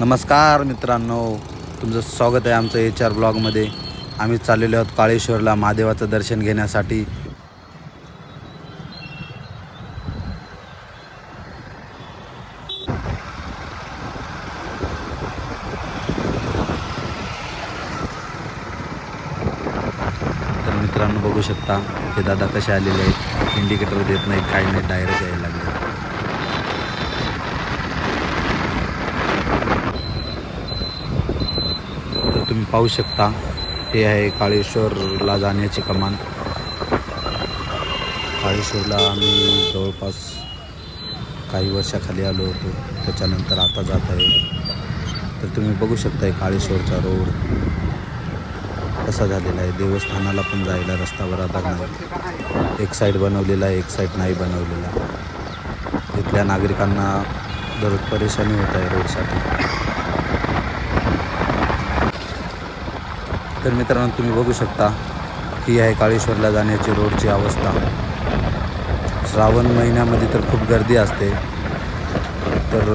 नमस्कार मित्रांनो तुमचं स्वागत आहे आमचं एच आर ब्लॉगमध्ये. आम्ही चाललेलो आहोत काळेश्वरला महादेवाचं दर्शन घेण्यासाठी. तर मित्रांनो बघू शकता हे दादा कसे आलेले आहेत. इंडिकेटर देत नाहीत काही नाही डायरेक्ट यायला लागले तर तुम्ही पाहू शकता. हे आहे काळेश्वरला जाण्याची कमान. काळेश्वरला आम्ही जवळपास काही वर्षाखाली आलो होतो. त्याच्यानंतर आता जात आहे. तर तुम्ही बघू शकताय काळेश्वरचा रोड कसा झालेला आहे. देवस्थानाला पण जायला रस्त्यावर आता नाही. एक साईड बनवलेला आहे एक साईड नाही बनवलेला. तिथल्या नागरिकांना दररोज परेशानी होत आहे रोडसाठी. तर मित्रांनो तुम्ही बघू शकता ही आहे काळेश्वरला जाण्याची रोडची अवस्था. श्रावण महिन्यामध्ये तर खूप गर्दी असते. तर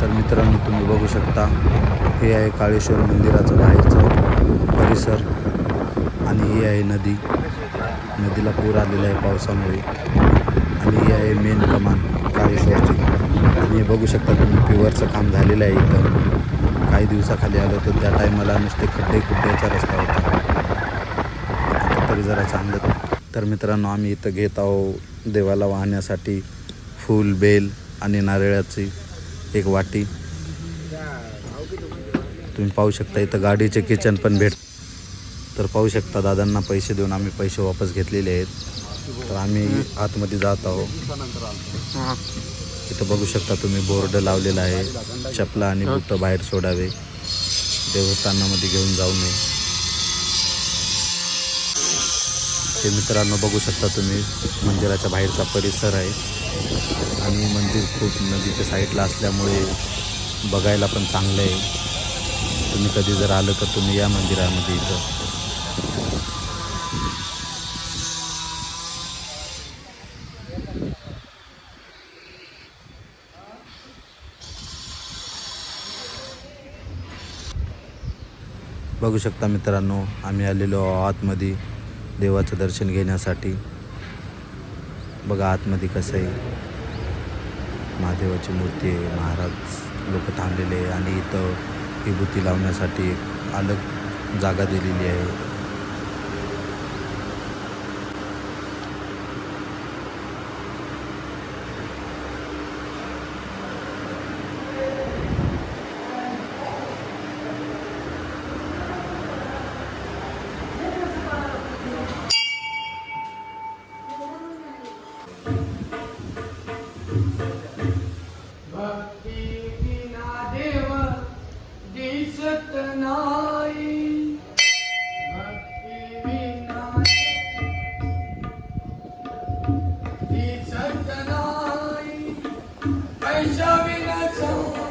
तर मित्रांनो तुम्ही बघू शकता हे आहे काळेश्वर मंदिराचं बाहेरचं परिसर आणि ही आहे नदी. नदीला पूर आलेला आहे पावसामुळे. आणि ही आहे मेन कमान काळेश्वरची. आणि हे बघू शकता तुम्ही पिवरचं काम झालेलं आहे इथं. काही दिवसाखाली आलो होतो त्या टायमाला नुसते खड्डे खुड्ड्याचा रस्ता होता. तरी जरा चांगलं तर मित्रांनो आम्ही इथं घेत आहो देवाला वाहण्यासाठी फूल बेल आणि नारळाची एक वाटी. तुम्ही पाहू शकता इथं गाडीचे किचन पण भेट तर पाहू शकता दादांना पैसे देऊन आम्ही पैसे वापस घेतलेले आहेत. तर आम्ही आतमध्ये जात आहोत. इथं बघू शकता तुम्ही बोर्ड लावलेला आहे. चपला आणि बुट बाहेर सोडावे. देवस्थानामध्ये घेऊन जाऊ नये. ते मित्रांनो बघू शकता तुम्ही मंदिराच्या बाहेरचा परिसर आहे. आणि मंदिर खूप नदीच्या साईडला असल्यामुळे बघायला पण चांगलं आहे. तुम्ही कधी जर आलं तर तुम्ही या मंदिरामध्ये इथं. बघू शकता मित्रांनो आम्ही आलेलो आतमध्ये देवाचं दर्शन घेण्यासाठी. बघा आतमध्ये कसं आहे. महादेवाची मूर्ती आहे महाराज लोक थांबलेले आहे आणि इथं विभूती लावण्यासाठी एक अलग जागा दिलेली आहे. So.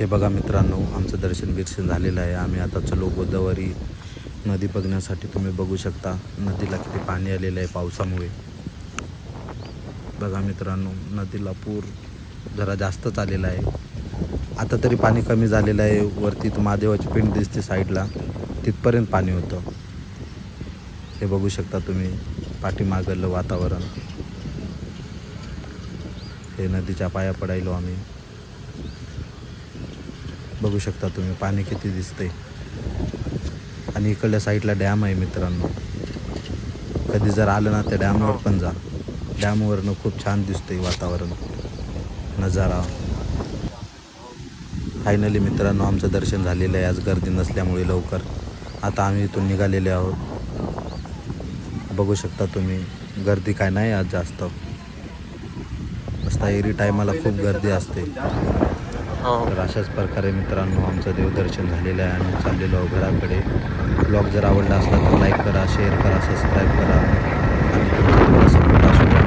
हे बघा मित्रांनो आमचं दर्शन बिर्शन झालेलं आहे. आम्ही आता चलो गोदावरी नदी बघण्यासाठी तुम्ही बघू शकता. नदीला किती पाणी आलेलं आहे पावसामुळे. बघा मित्रांनो नदीला पूर जरा जास्तच आलेला आहे. आता तरी पाणी कमी झालेलं आहे. वरती तर महादेवाची पिंड दिसते साईडला. तिथपर्यंत पाणी होतं. हे बघू शकता तुम्ही पाठीमागलं वातावरण. हे नदीच्या पाया पडायलो आम्ही. बघू शकता तुम्ही पाणी किती दिसते आणि इकडल्या साईडला डॅम आहे मित्रांनो. कधी जर आलं ना त्या डॅमवर पण जा. डॅमवरनं खूप छान दिसतंय वातावरण नजारा. फायनली मित्रांनो आमचं दर्शन झालेलं आहे. आज गर्दी नसल्यामुळे लवकर. आता आम्ही इथून निघालेले आहोत. बघू शकता तुम्ही गर्दी काय नाही आज जास्त. असता एरी टायमाला खूप गर्दी असते. हो. तर अशाच प्रकारे मित्रांनो आमचं देवदर्शन झालेलं आहे आणि चाललेलो आहोत घराकडे. ब्लॉग जर आवडला असला तर लाईक करा शेअर करा सबस्क्राईब करा. आणि तुमचा थोडा सपोर्ट असू